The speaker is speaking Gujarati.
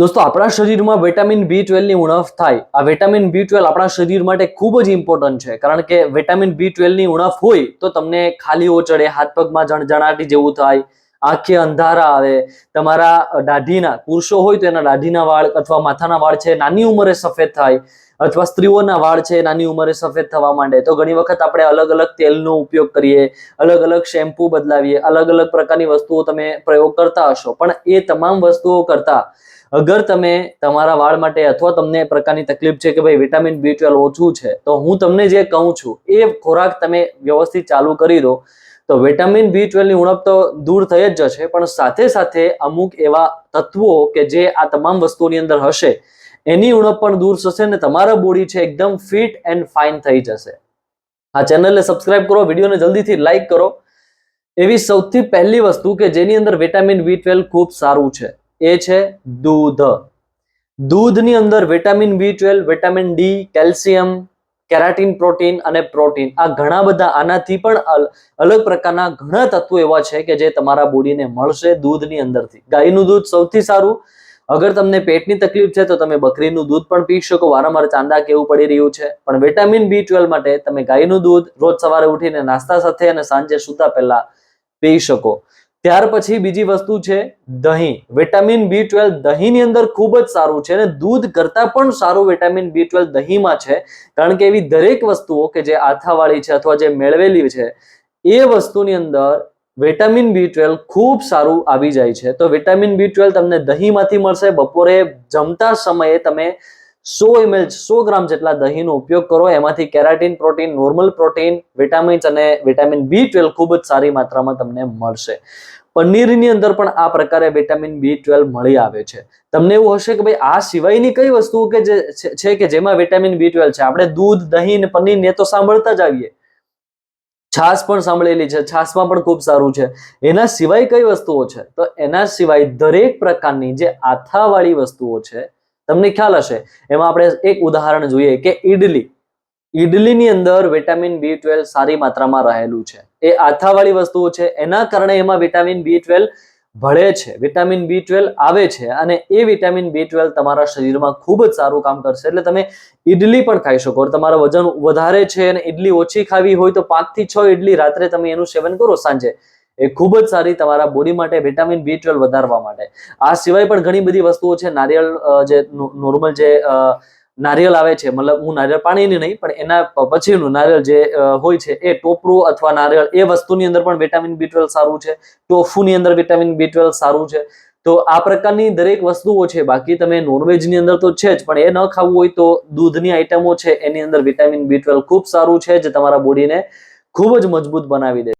દોસ્તો, આપણા શરીરમાં વિટામિન બી ટ્વેલ્વની ઉણપ થાય. આ વિટામિન બી ટ્વેલ્વ આપણા શરીર માટે ખૂબ જ ઇમ્પોર્ટન્ટ છે. કારણ કે વિટામિન બી ટ્વેલ્વની ઉણપ હોય તો તમને ખાલી ચડે હાથ પગમાં જણજણાટી જેવું થાય આંખે અંધારા આવે. તમારા દાઢીના, પુરુષો હોય તો એના દાઢીના વાળ અથવા માથાના વાળ છે નાની ઉંમરે સફેદ થાય અથવા સ્ત્રીઓના વાળ છે નાની ઉંમરે સફેદ થવા માંડે. તો ઘણી વખત આપણે અલગ અલગ તેલનો ઉપયોગ કરીએ, અલગ અલગ શેમ્પુ બદલાવીએ, અલગ અલગ પ્રકારની વસ્તુઓ તમે પ્રયોગ કરતા હશો. પણ એ તમામ વસ્તુઓ કરતા અગર તમે તમારા વાળ માટે અથવા તમને પ્રકારની તકલીફ છે કે ભાઈ વિટામિન બી ટ્વેલ્વ ઓછું છે, તો હું તમને જે કહું છું, એ ખોરાક તમે વ્યવસ્થિત ચાલુ કરી દો. તો વિટામિન બી ટ્વેલ્વની ઉણપ તો દૂર થઈ જ જશે, પણ સાથે સાથે અમુક એવા તત્વો કે જે આ તમામ વસ્તુઓની અંદર હશે, એની ઉણપ પણ દૂર થશે ને તમારા બોડી છે એકદમ ફિટ એન્ડ ફાઇન થઈ જશે. આ ચેનલને સબસ્ક્રાઇબ કરો, વિડીયોને જલ્દીથી લાઇક કરો. એવી સૌથી પહેલી વસ્તુ કે જેની અંદર વિટામિન બી ટ્વેલ્વ ખૂબ સારું છે, એ છે દૂધ. દૂધની અંદર vitamin B twelve vitamin D calcium keratin, protein અને પ્રોટીન. આ ઘણા બધા આનાથી પણ અલગ પ્રકારના ઘણા તત્વો એવા છે કે જે તમારા બોડીને મળશે દૂધની અંદરથી. ગાયનું દૂધ સૌથી સારું. અગર તમને પેટની તકલીફ છે તો તમે બકરીનું દૂધ પણ પી શકો. વારંવાર ચાંદા કેવું પડી રહ્યું છે. પણ વિટામિન બી ટ્વેલ્વ માટે તમે ગાયનું દૂધ રોજ સવારે ઉઠીને નાસ્તા સાથે અને સાંજે સૂતા પહેલા પી શકો. ત્યાર પછી બીજી વસ્તુ છે દહીં. વિટામિન બી ટ્વેલ્વ દહીંની અંદર ખૂબ જ સારું છે અને દૂધ કરતાં પણ સારું વિટામિન બી ટ્વેલ્વ દહીંમાં છે. કારણ કે એવી દરેક વસ્તુઓ કે જે આથાવાળી છે અથવા જે મેળવેલી છે, એ વસ્તુની અંદર વિટામિન બી ટ્વેલ્વ ખૂબ સારું આવી જાય છે. તો વિટામિન બી ટ્વેલ્વ તમને દહીંમાંથી મળશે. બપોરે જમતા સમયે તમે સો એમએલ સો ગ્રામ જેટલા દહીંનો ઉપયોગ કરો, એમાંથી keratin protein normal protein vitamins અને વિટામિન બી ટ્વેલ્વ ખૂબ જ સારી માત્રામાં તમને મળશે. પનીરની અંદર પણ આ પ્રકારે વિટામિન બી ટ્વેલ્વ મળી આવે છે. તમને એવું હશે કે ભાઈ, આ સિવાયની કઈ વસ્તુઓ કે જે છે- કે જેમાં વિટામિન બી ટ્વેલ્વ છે? આપણે દૂધ, દહીં પનીર ને તો સાંભળતા જ આવીએ. છાશ પણ સાંભળેલી છે, છાશમાં પણ ખૂબ સારું છે. એના સિવાય કઈ વસ્તુઓ છે? તો એના સિવાય દરેક પ્રકારની જે આથાવાળી વસ્તુઓ છે તમને ખ્યાલ હશે. એમાં આપણે એક ઉદાહરણ જોઈએ કે ઈડલી. ઈડલીની અંદર વિટામિન બી ટ્વેલ્વ સારી માત્રામાં રહેલું છે. એ આથાવાળી વસ્તુઓ છે. એના કારણે એમાં વિટામિન બી ટ્વેલ્વ ભળે છે. વિટામિન બી ટ્વેલ્વ આવે છે અને એ વિટામિન બી ટ્વેલ્વ તમારા શરીરમાં ખૂબ જ સારું કામ કરશે. એટલે તમે ઈડલી પણ ખાઈ શકો તમારું વજન વધારે છે અને ઈડલી ઓછી ખાવી હોય તો પાંચથી છ ઈડલી રાત્રે તમે એનું સેવન કરો સાંજે. એ ખૂબ જ સારી તમારા બોડી માટે વિટામિન બી ટ્વેલ્વ વધારવા માટે. આ સિવાય પણ ઘણી બધી વસ્તુઓ છે નારિયેળ જે નોર્મલ જે અ, નારિયેળ આવે છે મતલબ હું નારિયેળ પાણીની નહીં પણ એના પછીનું નારિયેળ જે હોય છે એ ટોપરું અથવા નારિયેળ એ વસ્તુની અંદર પણ વિટામિન બી ટ્વેલ્વ સારું છે ટોફુની અંદર વિટામિન બી ટ્વેલ્વ સારું છે. તો આ પ્રકારની દરેક વસ્તુઓ છે બાકી તમે નોનવેજની અંદર તો છે જ પણ એ ન ખાવું હોય તો દૂધની આઈટમો છે એની અંદર વિટામિન બી ટ્વેલ્વ ખૂબ સારું છે જે તમારા બોડીને ખૂબ જ મજબૂત બનાવી દે